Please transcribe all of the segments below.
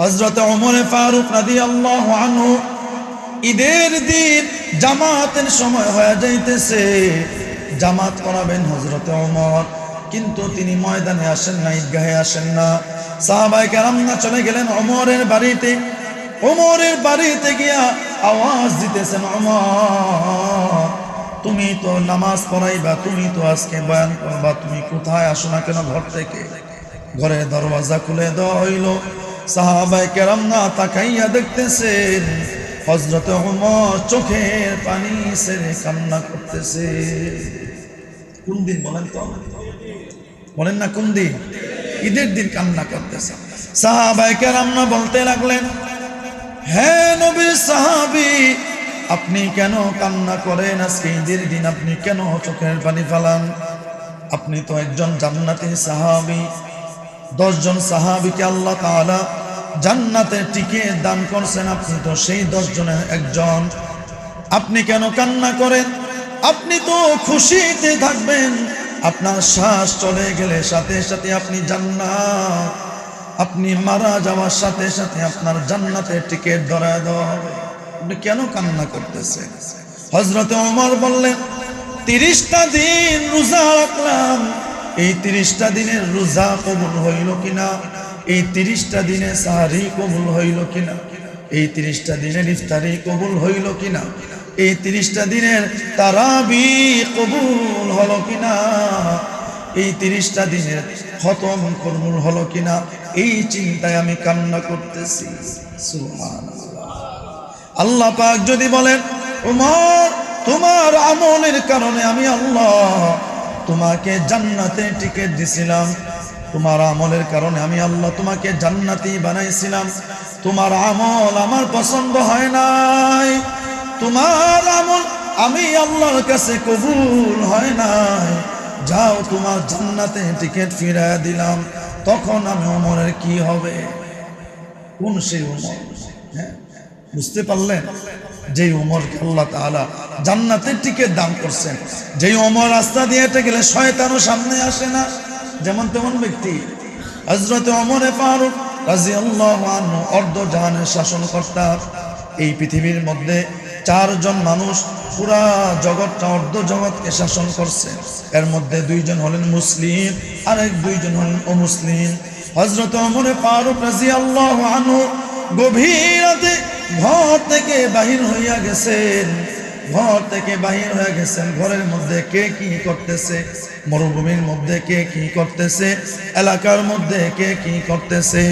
হজরত ওমর ফারুক রাদি আল্লাহ আনহু ঈদের দিন জামাতের সময় হয়ে যাইতেছে। জামাত করাবেন হজরত ওমর, কিন্তু তিনি ময়দানে আসেন না ঈদগাহে আসেন না। সাহাবাই কেরামনা চলে গেলেন অমরের বাড়িতে। অমরের বাড়িতে গিয়া আওয়াজ দিতেছেন, ওমর, তুমি তো নামাজ পড়াইবা, তুমি তো আজকে বয়ান করবা, তুমি কোথায় আসো না কেন ঘর থেকে? ঘরের দরওয়াজা খুলে দেওয়া হইল। সাহাবাই কেরাম না তাকাইয়া দেখতেছেন হজরত চোখের পানি সেরে কান্না করতেছে। কোন দিন বলেন তো? বলেন না কোন দিন? ঈদের দিন কান্না করতেছে। সাহাবাই কেরাম না বলতে লাগলেন হ্যাঁ নবীর সাহাবি, আপনি কেন কান্না করেন? আজকে ঈদের দিন আপনি কেন চোখের পানি ফালান? আপনি তো একজন জান্নাতি সাহাবি। দশজন সাহাবিকে আল্লাহ তাআলা জান্নাতে টিকে দান করছেন আপনি তো সেই দশ জনের একজন। আপনি কেন কান্না করেন? আপনি তো খুশিতে থাকবেন। আপনার শ্বাস চলে গেলে সাথে সাথে আপনি জান্নাত। আপনি মারা যাওয়ার সাথে সাথে আপনার জান্নাতের টিকিট ধরায় দেওয়া হবে। আপনি কেন কান্না করতেছেন? হজরত ওমর বললেন, তিরিশটা দিন রোজা রাখলাম। এই তিরিশটা দিনের রোজা কবুল হইল কিনা? এই তিরিশটা দিনে সাহারি কবুল হইল কিনা? এই তিরিশটা দিনের ইফতারি কবুল হইল কিনা? এই তিরিশটা দিনের তারাবি কবুল হলো কিনা? এই তিরিশটা দিনের খতম কবুল হলো কিনা? এই চিন্তায় আমি কান্না করতেছি। আল্লাহ পাক যদি বলেন, উমর, তোমার আমলের কারণে আমি আল্লাহ তোমাকে জান্নাতে টিকিট দিছিলাম। তোমার আমলের কারণে আমি আল্লাহ তোমাকে জান্নাতি বানাইছিলাম। তোমার আমল আমার পছন্দ হয় নাই। তোমার আমল আমি আল্লাহর কাছে কবুল হয় নাই। যাও তোমার জান্নাতে টিকিট ফিরায় দিলাম। তখন আমি ওমরের কি হবে? কোন সেই ওমর? হ্যাঁ? বুঝতে পারলেন? যেই ওমরকে আল্লাহ তাআলা জান্নাতের টিকিট দান করছেন। যেই ওমর রাস্তা দিয়ে হেঁটে গেলে শয়তানও সামনে আসে না। যেমন তেমন ব্যক্তি। হজরত ওমরে ফারুক আনহু অর্ধ জাহানের শাসনকর্তা। এই পৃথিবীর মধ্যে চারজন মানুষ পুরা জগৎটা অর্ধ জগৎকে শাসন করছে। এর মধ্যে দুইজন হলেন মুসলিম, আরেক দুইজন হলেন অমুসলিম। হজরত ওমরে ফারুক রাজিয়াল্লাহু আনহু গভীর রাতে ঘর থেকে বাহির হইয়া গেছেন। ঘর থেকে বাহির হয়ে গেছেন। ঘরের মধ্যে কে কি করতেছে? মরুভূমির মধ্যে কে কি করতেছে? এলাকার মধ্যে কে কি করতেছে?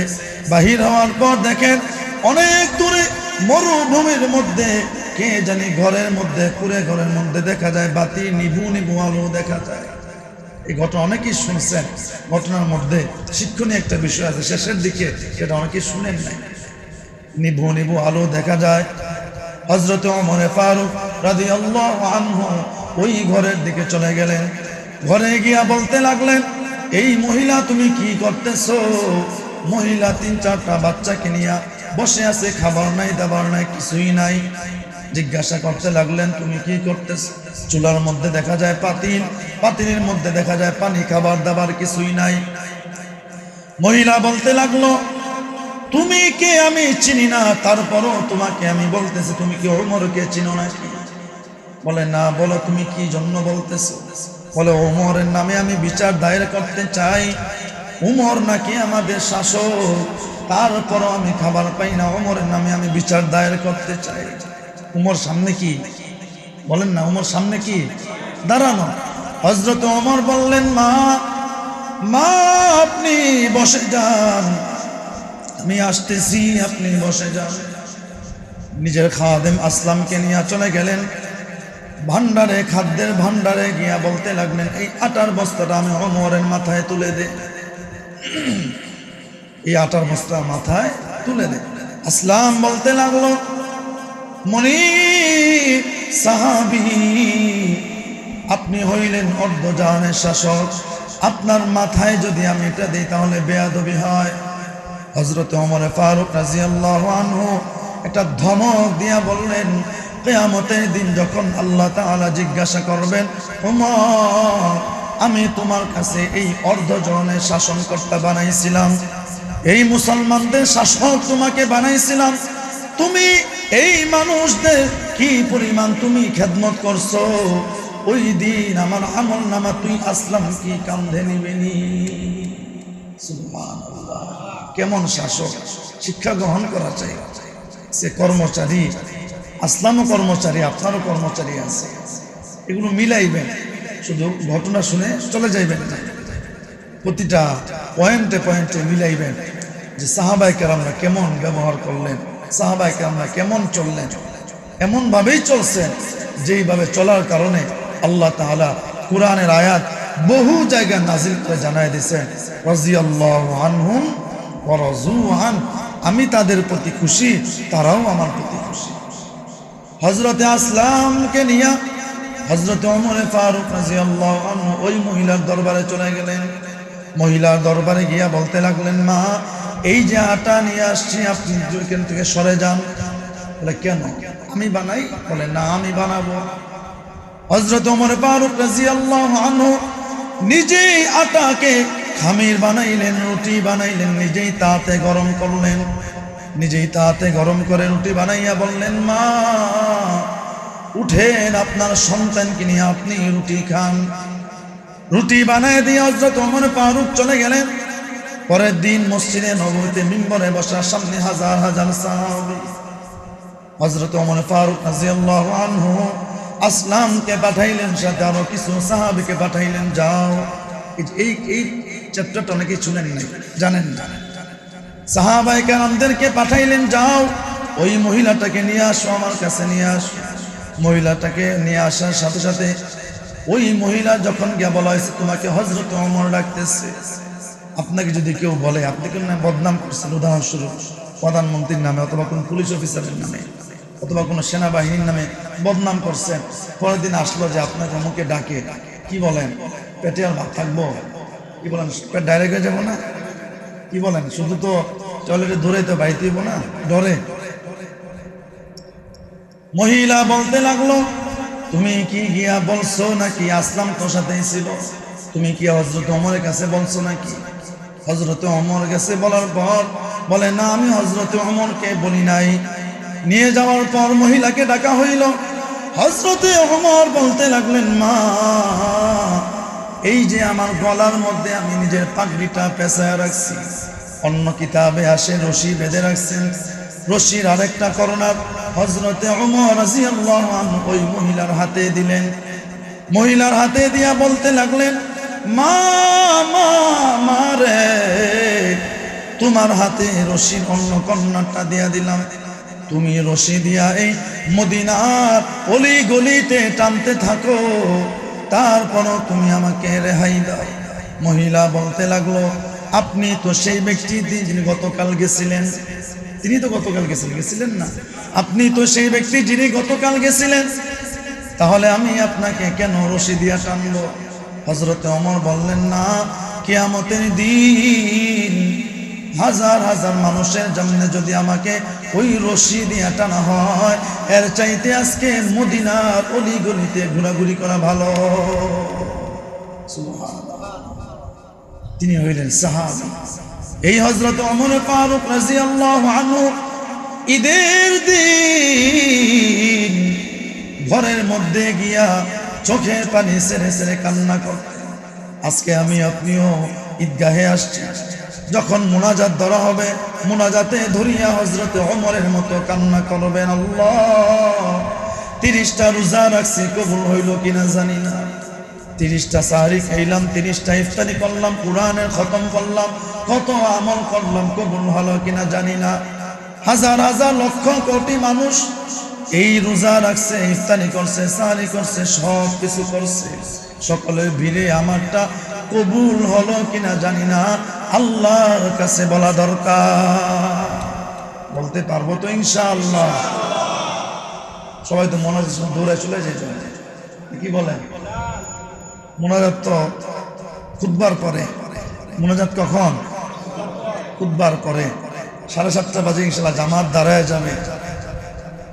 বাহির হওয়ার পর দেখেন অনেক দূরে মরুভূমির মধ্যে কে জানি ঘরের মধ্যে কুড়ে ঘরের মধ্যে দেখা যায়, বাতি, নিভু নিভু আলো দেখা যায়। এই ঘটনা অনেকেই শুনছেন। ঘটনার মধ্যে শিক্ষণীয় একটা বিষয় আছে, শেষের দিকে সেটা অনেকেই শুনেন নাই। নিভু নিভু আলো দেখা যায়। হজরত ওমরে ফারুক ওই ঘরের দিকে চলে গেলেন। ঘরে গিয়া বলতে লাগলেন, এই মহিলা তুমি কি করতেছো? মহিলা তিন চারটা বাচ্চাকে নিয়ে বসে আছে, খাবার নাই, দাবার নাই, কিছুই নাই। জিজ্ঞাসা করতে লাগলেন, তুমি কি করতেছ? চুলার মধ্যে দেখা যায় পাতিল, পাতিলের মধ্যে দেখা যায় পানি, খাবার, দাবার, কিছুই নাই। মহিলা বলতে লাগল, তুমি কে? আমি চিনি না। তারপরও তোমাকে আমি বলতেছি, তুমি কি ওমরকে চিনো নাকি? বলে, না, বলো তুমি কি জন্য বলতেছো? বলে, ওমরের নামে আমি বিচার দায়ের করতে চাই। উমর নাকি আমাদের শাসক। তারপরও আমি খাবার পাই না। ওমরের নামে আমি বিচার দায়ের করতে চাই। উমর সামনে কি? বলেন না উমর সামনে কি? দাঁড়ানো। হজরত ওমর বললেন, মা মা, আপনি বসে যান। আমি আসতেছি, আপনি বসে যান। নিজের খাদেম আসলামকে নিয়ে চলে গেলেন। ভান্ডারে খাদ্যের ভান্ডারে গিয়া বলতে লাগলেন, এই আটার বস্তাটা আমি অমরের মাথায় তুলে দে। এই আটার বস্তা মাথায় তুলে দে। আসলাম বলতে লাগল মনি সাহাবি, আপনি হইলেন অর্ধজাহানের শাসক। আপনার মাথায় যদি আমি এটা দিই, তাহলে বেয়াদবি হয়। হজরত অমরে ফারুক রাজিয়াল্লাহ আনহু একটা ধমক দিয়া বললেন কেয়ামতের দিন যখন আল্লাহ তাআলা জিজ্ঞাসা করবেন, উমর, আমি তোমার কাছে এই অর্ধজনের শাসনকর্তা বানাইছিলাম। এই মুসলমানদের শাসক তোমাকে বানাইছিলাম। তুমি এই মানুষদের কি পরিমাণ তুমি খেদমত করছ? ওই দিন আমার আমল নামা তুই আসলাম কি কান্ধে নিবেনি? কেমন শাসক? শিক্ষা গ্রহণ করা চাই। সে কর্মচারী আসলামও কর্মচারী, আপনারও কর্মচারী আছে। এগুলো মিলাইবেন, শুধু ঘটনা শুনে চলে যাইবেন প্রতিটা পয়েন্টে পয়েন্টে মিলাইবেন যে সাহাবাই কেরামরা কেমন ব্যবহার করলেন সাহাবাই কেরামরা কেমন চললেন, এমনভাবেই চলছেন যেইভাবে চলার কারণে আল্লাহ তাআলা কোরআনের আয়াত বহু জায়গায় নাজিল করে জানাই দিয়েছেন আমি তাদের প্রতি খুশি, তারাও আমার প্রতি খুশি। হজরতে আসলামকে নিয়ে হজরত অমরে ফারুক রাজিয়াল্লাহু আনহু ওই মহিলার দরবারে চলে গেলেন। মহিলার দরবারে গিয়া বলতে লাগলেন, মা, এই যে আটা নিয়ে আসছি, আপনি এখান থেকে সরে যান? বলে, কেন? আমি বানাই? বলে, না, আমি বানাবো। হজরত ওমর ফারুক রাদিয়াল্লাহু আনহু নিজেই আটাকে খামির বানাইলেন, রুটি বানাইলেন, নিজেই তাতে গরম করলেন। নিজেই তাতে গরম করে রুটি বানাইয়া বললেন, মা, উঠেন, আপনার সন্তানকে নিয়ে আপনি রুটি খান। রুটি বানায় দিয়ে হজরত ওমর ফারুক চলে গেলেন। পরের দিন মসজিদে নবীতে মিম্বরে বসার সামনে হাজার হাজার সাহাবী। হজরত ওমর ফারুক রাদিয়াল্লাহু আনহু আসলামকে পাঠাইলেন, সাথে আরও কিছু সাহাবীকে পাঠাইলেন। যাও, এই এই চ্যাপ্টারটা অনেকে শুনেন নাই জানেন না। সাহাবাই কারামদেরকে পাঠাইলেন, যাও, ওই মহিলাটাকে নিয়ে আসো, আমার কাছে নিয়ে আসো। মহিলাটাকে নিয়ে আসার সাথে সাথে ওই মহিলা যখন গিয়া বলা হয়েছে তোমাকে হজরত অমর ডাকতেছে। আপনাকে যদি কেউ বলে, আপনি কেন বদনাম করছেন? উদাহরণস্বরূপ, প্রধানমন্ত্রীর নামে অথবা কোন পুলিশ অফিসারের নামে অথবা কোনো সেনাবাহিনীর নামে বদনাম করছেন। পরের দিন আসলো যে আপনাকে মুখে ডাকে। কি বলেন? পেটে আর ভাত থাকব? কি বলেন? পেট ডাইরেক্ট হয়ে যাব না? কি বলেন? শুধু তো টয়লেটে ধরে তো বাইতে না ডরে। মহিলা বলতে লাগল, তুমি কি গিয়া বলছো নাকি আসলাম তোর সাথেই ছিল? তুমি কি হজরত অমরের কাছে বলছো নাকি? হজরত অমর কাছে বলার পর বলে, না, আমি হজরত অমরকে বলি নাই। নিয়ে যাওয়ার পর মহিলাকে ডাকা হইল। হজরতে অমর বলতে লাগলেন, মা এই যে আমার গলার মধ্যে আমি নিজের পাগড়িটা পেঁচায় রাখছি, অন্য কিতাবে আসে রশি বেঁধে রাখছেন। রশির আরেকটা করোনার হজরতে ওই মহিলার হাতে দিলেন। মহিলার হাতে দিয়া বলতে লাগলেন, মা মা রে, তোমার হাতে রশির অন্য কন্যাটা দিয়া দিলাম। তুমি রশি দিয়া এই মদিনার অলি গলিতে টানতে থাকো। তারপরও তুমি আমাকে রেহাই দাও। মহিলা বলতে লাগল, আপনি তো সেই ব্যক্তি যিনি গতকাল গেছিলেন। তিনি তো গতকাল গেছিলেন গেছিলেন না। আপনি তো সেই ব্যক্তি যিনি গতকাল গেছিলেন। তাহলে আমি আপনাকে কেন রশি দিয়া টানবো? হজরতে অমর বললেন, না, কেয়ামতের দিন হাজার হাজার মানুষের জন্য যদি আমাকে ওই রশি দিয়া টানা হয়, এর চাইতে আজকে মদিনার অলি গলিতে ঘোরাঘুরি করা ভালো। তিনি হইলেন সাহাবী। এই হজরত অমর ফারুক রাদিয়াল্লাহু আনহু ঈদের দিন ঘরের মধ্যে গিয়া চোখের পানি সেরে সেরে কান্না করতেন। আজকে আমি আপনিও ঈদগাহে আসছি। যখন মোনাজাত ধরা হবে, মোনাজাতে ধরিয়া হজরতে অমরের মতো কান্না করবেন আল্লাহ। তিরিশটা রোজা রাখছি, কবুল হইল কিনা জানি না। তিরিশটা সাহারি খাইলাম, তিরিশটা ইফতারি করলাম, কোরআনের খতম করলাম, কত আমল করলাম, কবুল হলো কিনা জানি না। হাজার হাজার লক্ষ কোটি মানুষ এই রোজা রাখছে, ইফতারি করছে, সাহারি করছে, সব কিছু করছে। সকলের ভিড়ে আমারটা কবুল হলো কিনা জানি না। আল্লাহর কাছে বলা দরকার। বলতে পারব তো ইনশাআল্লাহ। সবাই তো মনে দৌড়ে চলে যেত কি বলেন? মোনাজাত তো খুদবার পরে। মোনাজাত কখন? খুদবার পরে। সাড়ে সাতটা বাজে ইনশাল্লাহ জামাত দাঁড়ায় যাবে।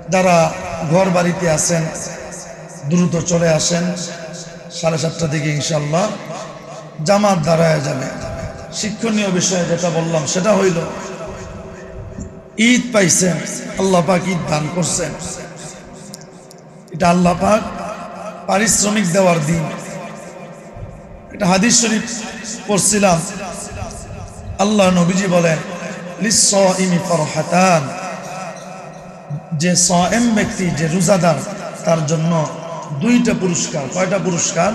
যারা ঘর বাড়িতে আছেন, দ্রুত চলে আসেন। সাড়ে সাতটা দিকে ইনশাল্লাহ জামাত দাঁড়ায় যাবে। শিক্ষণীয় বিষয়ে যেটা বললাম, সেটা হইল, ঈদ পাইছেন, আল্লাহ পাক ঈদ দান করছেন। এটা আল্লাহ পাক পারিশ্রমিক দেওয়ার দিন। এটা হাদিস শরীফ পড়ছিলাম, আল্লাহ নবীজি বলেন যে সায়েম ব্যক্তি, যে রোজাদার, তার জন্য দুইটা পুরস্কার। কয়টা পুরস্কার?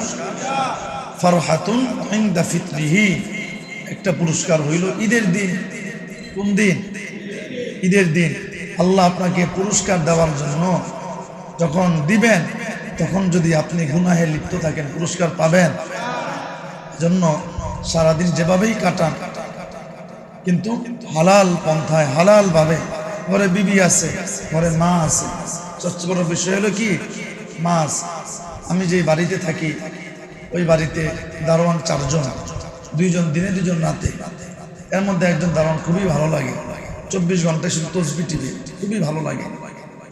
ফারহাতুন ফিতরিহি। একটা পুরস্কার হইল। ঈদের দিন। কোন দিন? ঈদের দিন। আল্লাহ আপনাকে পুরস্কার দেওয়ার জন্য যখন দিবেন, তখন যদি আপনি গুনাহে লিপ্ত থাকেন, পুরস্কার পাবেন। জন্য সারাদিন যেভাবেই কাটান, কিন্তু হালাল পন্থায় হালাল ভাবে ঘরে বিবি আছে, ঘরে মা আছে। সবচেয়ে বড় বিষয় হলো কি? মাছ। আমি যে বাড়িতে থাকি, ওই বাড়িতে দারোয়ান চারজন। দুইজন দিনে দুজন রাতে। এর মধ্যে একজন দারোয়ান খুবই ভালো লাগে। চব্বিশ ঘন্টায় শুধু তসবি টিভি, খুবই ভালো লাগে।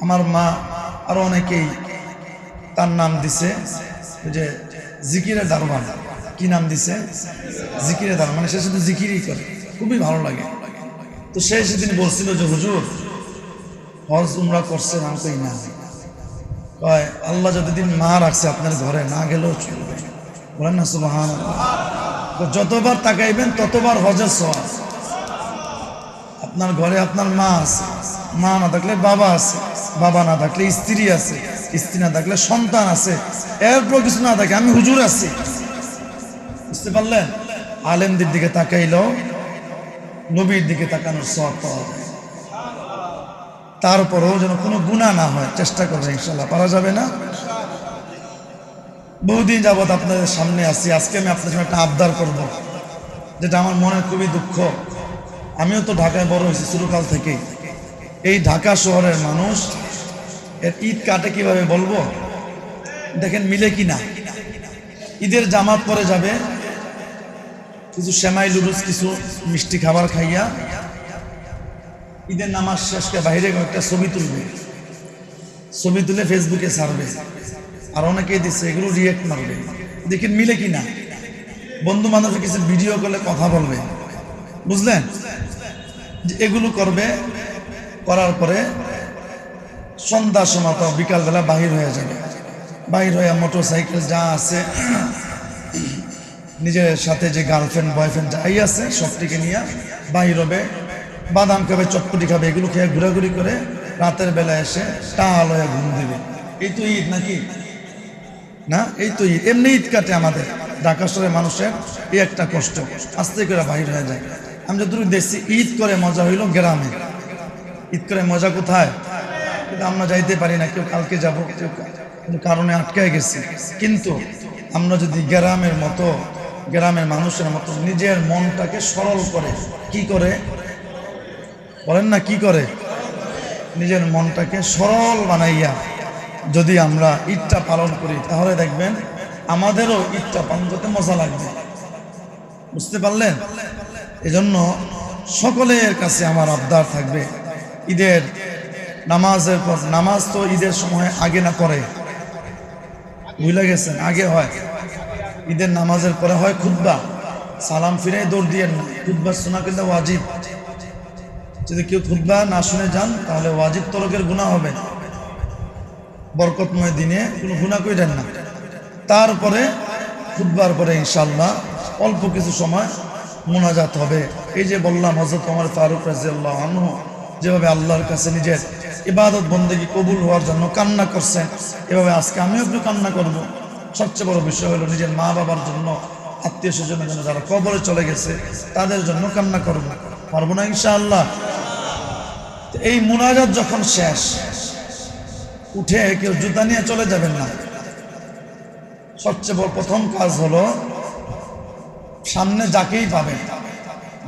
আমার মা আরও অনেকেই তার নাম দিছে যে জিকিরের দারোয়ান। কি নাম দিছে? জিকিরে দারোয়ান মানে সে শুধু জিকিরই করে, খুবই ভালো লাগে। তো সে সেদিন বলছিল যে, হুজুর, হজ উমরা করছে না কই না? কয়, আল্লাহ যতদিন মা রাখছে আপনার ঘরে, না গেলেও চলবে। বলেন না সুবাহান যতবার তাকাইবেন, ততবার হজের সওয়াব। আপনার ঘরে আপনার মা আছে। মা না থাকলে বাবা আছে। বাবা না থাকলে স্ত্রী আছে। স্ত্রী না থাকলে সন্তান আছে। এরপর কিছু না থাকে, আমি হুজুর আছি। বুঝতে পারলেন? আলেমদের দিকে তাকাইলেও নবীর দিকে তাকানোর সব পাওয়া যায়। তারপরেও যেন কোনো গুণা না হয়, চেষ্টা করবে ইনশাল্লাহ পারা যাবে না? বহুদিন যাবৎ আপনাদের সামনে আসি আজকে আমি আপনার সঙ্গে একটা আবদার করব, যেটা আমার মনে খুবই দুঃখ। আমিও তো ঢাকায় বড় হয়েছি শুরুকাল থেকেই। এই ঢাকা শহরের মানুষ, এর ঈদ কাটে কীভাবে বলব? দেখেন মিলে কি না। ঈদের জামাত পরে যাবে, কিছু সেমাই লুডুস কিছু মিষ্টি খাবার খাইয়া ঈদের নামাজ শেষকে বাইরে একটা ছবি তুলবে। ছবি তুলে ফেসবুকে ছাড়বে। আর অনেকেই দিচ্ছে এগুলো রিয়েক্ট মারবে। দেখেন মিলে কি না বন্ধু বান্ধবের কিছু ভিডিও করলে কথা বলবে। বুঝলেন? যে এগুলো করবে, করার পরে সন্ধ্যার সময় তো বিকালবেলা বাহির হয়ে যাবে। বাহির হয়ে মোটর সাইকেল যা আছে, নিজের সাথে যে গার্লফ্রেন্ড বয়ফ্রেন্ড যাই আছে, সবটিকে নিয়ে বাহির হবে। বাদাম খাবে, চটপটি খাবে, এগুলো খেয়ে ঘোরাঘুরি করে রাতের বেলা এসে টাল হয়ে ঘুম দিবে। এই তো ঈদ নাকি? না? এই তো ঈদ। এমনি ঈদ কাটে আমাদের। ঢাকা শহরের মানুষের এই একটা কষ্ট। আস্তে করে বাহির হয়ে যায়। আমি যতটুকু দেখছি, ঈদ করে মজা হইল গ্রামে। ঈদ করে মজা কোথায়? কিন্তু আমরা যাইতে পারি না। কেউ কালকে যাব, কেউ কারণে আটকায় গেছি। কিন্তু আমরা যদি গ্রামের মতো, গ্রামের মানুষের মতো নিজের মনটাকে সরল করে, কি করে? বলেন না, কি করে? নিজের মনটাকে সরল বানাইয়া যদি আমরা ঈদটা পালন করি, তাহলে দেখবেন আমাদেরও ঈদটা পালন করতে মজা লাগবে। বুঝতে পারলেন? এজন্য সকলের কাছে আমার আবদার থাকবে, ঈদের নামাজের পর, নামাজ তো ঈদের সময় আগে না পরে। ভুলে গেছেন? আগে হয়। ঈদের নামাজের পরে হয় খুদ্া সালাম ফিরে দৌড় দিয়ে না খুদ্া শোনা কিন্তু ওয়াজিব। যদি কেউ খুদ্া না শুনে যান, তাহলে ওয়াজিব তরকের গুণা হবে। বরকতময় দিনে কোনো গুণা করেন না। তারপরে খুদ্বার পরে ইনশাল্লাহ অল্প কিছু সময় মোনাজাত হবে। এই যে বললাম হজরত আমার ফারুক রাজিয়াল্লাহ আনহু যেভাবে আল্লাহর কাছে নিজের ইবাদত বন্দেগী কবুল হওয়ার জন্য কান্না করছেন, এভাবে আজকে আমিও একটু কান্না করব। সবচেয়ে বড় বিষয় হলো নিজের মা বাবার জন্য, আত্মীয় স্বজনের জন্য যারা কবরে চলে গেছে, তাদের জন্য কান্না করব। পারব না ইনশাআল্লাহ? এই মোনাজাত যখন শেষ উঠে কেউ জুতা নিয়ে চলে যাবেন না। সবচেয়ে বড় প্রথম কাজ হলো, সামনে যাকেই পাবেন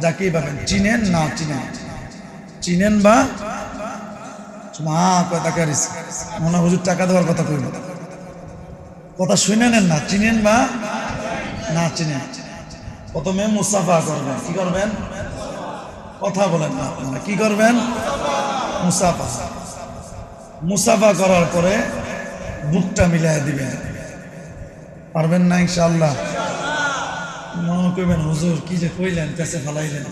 যাকেই পাবেন, চিনেন না চিনেন। চিনেন বা কারিস মনে হুজুর টাকা দেওয়ার কথা কইব কথা শুনে নেন না, চিনেন বা না চিনেন। প্রথমে মুসাফা করবেন, কি করবেন? কথা বলেন না আপনারা, কি করবেন? মুসাফা মুসাফা করার পরে বুকটা মিলাই দিবেন পারবেন না ইনশাল্লাহ মনে করবেন হুজুর, কি যে কইলেন কাছে ফালাইলেন।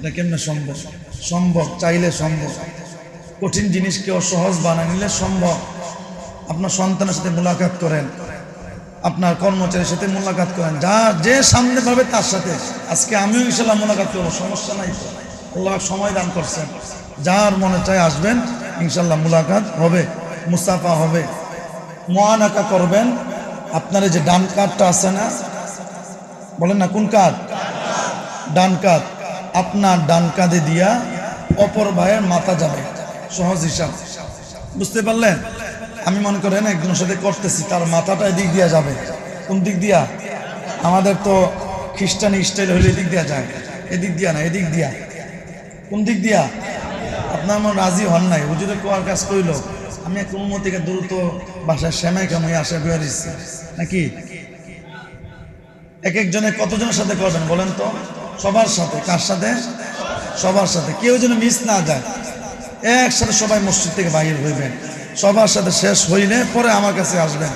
এটা কেমনে সম্ভব? সম্ভব, চাইলে সম্ভব। কঠিন জিনিসকে অসহজ বানায় নিলে সম্ভব। আপনার সন্তানের সাথে মোলাকাত করেন। আপনার কর্মচারীর সাথে মোলাকাত করেন। যা, যে সামনে পাবে তার সাথে। আজকে আমিও ইনশাল্লাহ মোলাকাত করব, সমস্যা নাই। আল্লাহ সময় দান করছেন। যার মনে চায় আসবেন ইনশাল্লাহ মোলাকাত হবে, মুসাফা হবে। মহানাকা করবেন। আপনার যে ডান কার্ডটা আছে না, বলেন না, কোন কাঁধ? ডান কাঁধ। আপনার ডান কাঁধে দিয়া অপর ভাইয়ের মাথা যাবে, সহজ হিসাব। বুঝতে পারলেন? আমি মনে করেন একজনের সাথে করতেছি, তার মাথাটা এদিক দিয়া যাবে। কোন দিক দিয়া? আমাদের তো খ্রিস্টানি স্টাইল হলে এদিক দিয়া যায়, এদিক দিয়া না, এদিক দিয়া। কোন দিক দিয়া? আপনার আমার রাজি হন নাই। হুজুরে কোয়ার কাজ কইল, আমি কোন মতিকে দ্রুত বাসায় শ্যামাই কামাই আসা বের দিচ্ছি নাকি? এক একজনে কতজনের সাথে করবেন বলেন তো? সবার সাথে। কার সাথে? সবার সাথে। কেউ যেন মিস না যায়। একসাথে সবাই মসজিদ থেকে বাহির হইবেন। সবার সাথে শেষ হইলে পরে আমার কাছে আসবেন।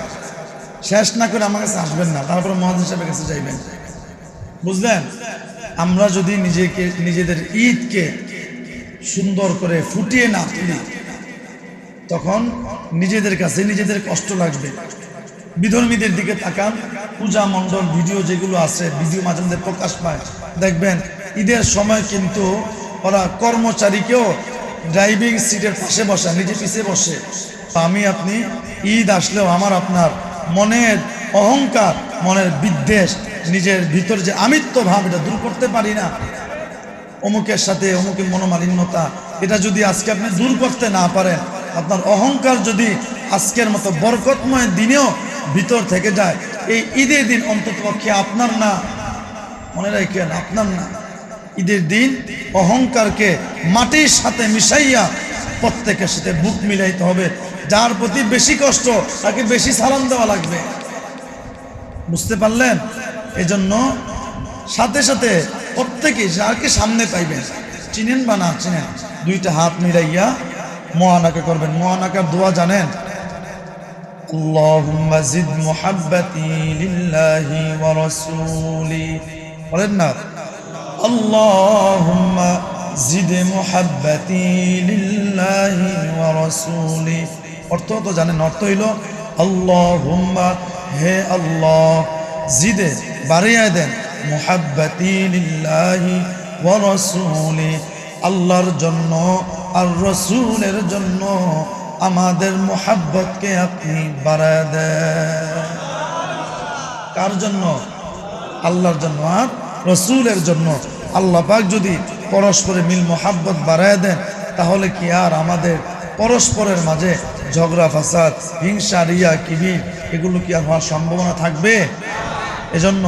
শেষ না করে আমার কাছে আসবেন না। তারপরে মহাজন সাহেবের কাছে যাইবেন। বুঝলেন? আমরা যদি নিজেকে, নিজেদের ঈদকে সুন্দর করে ফুটিয়ে না তুলি। তখন নিজেদের কাছে নিজেদের কষ্ট লাগবে। বিধর্মীদের দিকে তাকান। পূজা মণ্ডল ভিডিও যেগুলো আছে, ভিডিও মাঝে মধ্যে প্রকাশ পায়। দেখবেন, ঈদের সময় কিন্তু ওরা কর্মচারীকেও ড্রাইভিং সিটের পাশে বসা নিজে পিছিয়ে বসে। আমি, আপনি, ঈদ আসলেও আমার আপনার মনের অহংকার, মনের বিদ্বেষ, নিজের ভিতর যে আমিত্ব ভাব, এটা দূর করতে পারি না। অমুকের সাথে অমুকের মনোমালিন্যতা। এটা যদি আজকে আপনি দূর করতে না পারেন, আপনার অহংকার যদি আজকের মতো বরকতময় দিনেও ভিতর থেকে যায়, এই ঈদের দিন অন্তত পক্ষে আপনার না, মনে রাখেন, আপনার না। ঈদের দিন অহংকারকে মাটির সাথে মিশাইয়া প্রত্যেকের সাথে বুক মিলাইতে হবে। যার প্রতি বেশি কষ্ট, তাকে বেশি সালাম দেওয়া লাগবে। বুঝতে পারলেন? এজন্য সাথে সাথে প্রত্যেকে যাকে সামনে পাইবেন চিনেন বা না চিনেন দুইটা হাত মিলাইয়া মহানাকা করবেন মহানাকার দোয়া জানেন اللهم زد محبتي لله ورسولي বলেন না اللهم زد محبتي لله ورسولي অর্থ তো জানেন অর্থ হইল আল্লাহুম্মা হে আল্লাহ জিদে বাড়িয়ে দেন মুহাব্বাতি লিল্লাহি ওয়া রাসূলি, আল্লাহর জন্য আর রসুলের জন্য আমাদের মোহাব্বতকে আপনি বাড়ায় দেন। কার জন্য? আল্লাহর জন্য আর রসুলের জন্য। আল্লাহ পাক যদি পরস্পরে মিল মোহাব্বত বাড়ায় দেন, তাহলে কি আর আমাদের পরস্পরের মাঝে ঝগড়া, ফাসাদ, হিংসা, রিয়া, কিবির, এগুলো কি আর হওয়ার সম্ভাবনা থাকবে? এজন্য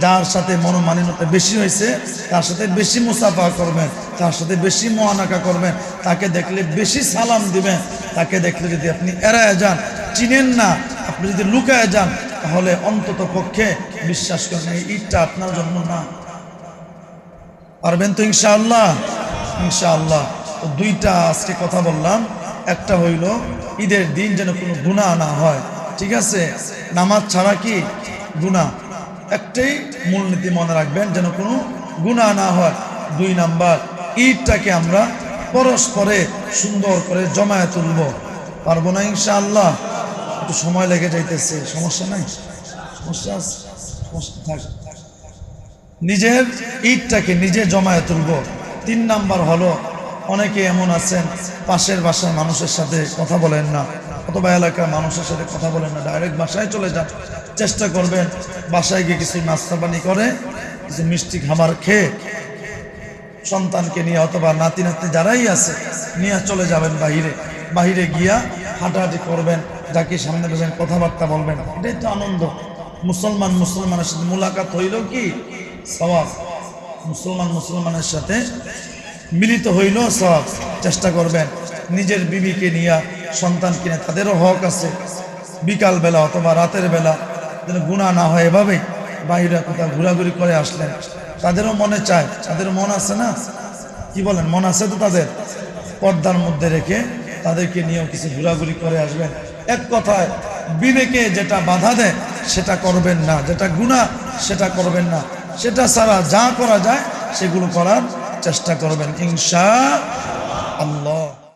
যার সাথে মনোমালিন্যতা বেশি হয়েছে, তার সাথে বেশি মুসাফা করবেন তার সাথে বেশি মহানাকা করবেন তাকে দেখলে বেশি সালাম দিবেন তাকে দেখলে যদি আপনি এড়ায় যান, চিনেন না, আপনি যদি লুকায় যান, তাহলে অন্তত পক্ষে বিশ্বাস করেন, এই ঈদটা আপনার জন্য না। পারবেন তো ইনশাআল্লাহ? ইনশাআল্লাহ। তো দুইটা আজকে কথা বললাম। একটা হইল, ঈদের দিন যেন কোনো গুণা না হয়। ঠিক আছে? নামাজ ছাড়া কি গুণা একটাই মূলনীতি মনে রাখবেন যেন কোনো গুণা না হয়। দুই নাম্বার, ঈদটাকে আমরা পরস্পরে সুন্দর করে জমায়ে তুলব। পারব না ইনশাআল্লাহ। একটু সময় লেগে যাইতেছে। সমস্যা নাই? সমস্যা নিজের ঈদটাকে নিজে জমায়ে তুলব। তিন নাম্বার হলো, অনেকে এমন আছেন, পাশের বাসার মানুষের সাথে কথা বলেন না। অথবা এলাকার মানুষের সাথে কথা বলেন না ডাইরেক্ট বাসায় চলে যান, চেষ্টা করবেন বাসায় গিয়ে কিছু নাস্তা পানি করে, কিছু মিষ্টি খাবার খেয়ে সন্তানকে নিয়ে অথবা নাতি নাতি যারাই আছে, নিয়ে চলে যাবেন বাহিরে। বাহিরে গিয়া হাঁটাহাঁটি করবেন, যাকে সামনে বসেন কথাবার্তা বলবেন। এটাই তো আনন্দ। মুসলমান মুসলমানের সাথে মুলাকাত হইল কি? সবাব মুসলমান মুসলমানের সাথে মিলিত হইল সব চেষ্টা করবেন নিজের বিবিকে নিয়ে সন্তান কিনে তাদেরও হক আছে। বিকাল বেলা অথবা রাতের বেলা যেন গুণা না হয় এভাবে বাইরে কোথাও ঘোরাঘুরি করে আসলেন। তাদেরও মনে চায়, তাদের মন আছে না? কি বলেন, মন আছে তো তাদের? পর্দার মধ্যে রেখে তাদেরকে নিয়েও কিছু ঘোরাঘুরি করে আসবেন। এক কথায়, বিবেকে যেটা বাধা দেয়, সেটা করবেন না। যেটা গুণা সেটা করবেন না। সেটা ছাড়া যা করা যায়, সেগুলো করার চেষ্টা করবেন। ইনশা আল্লাহ।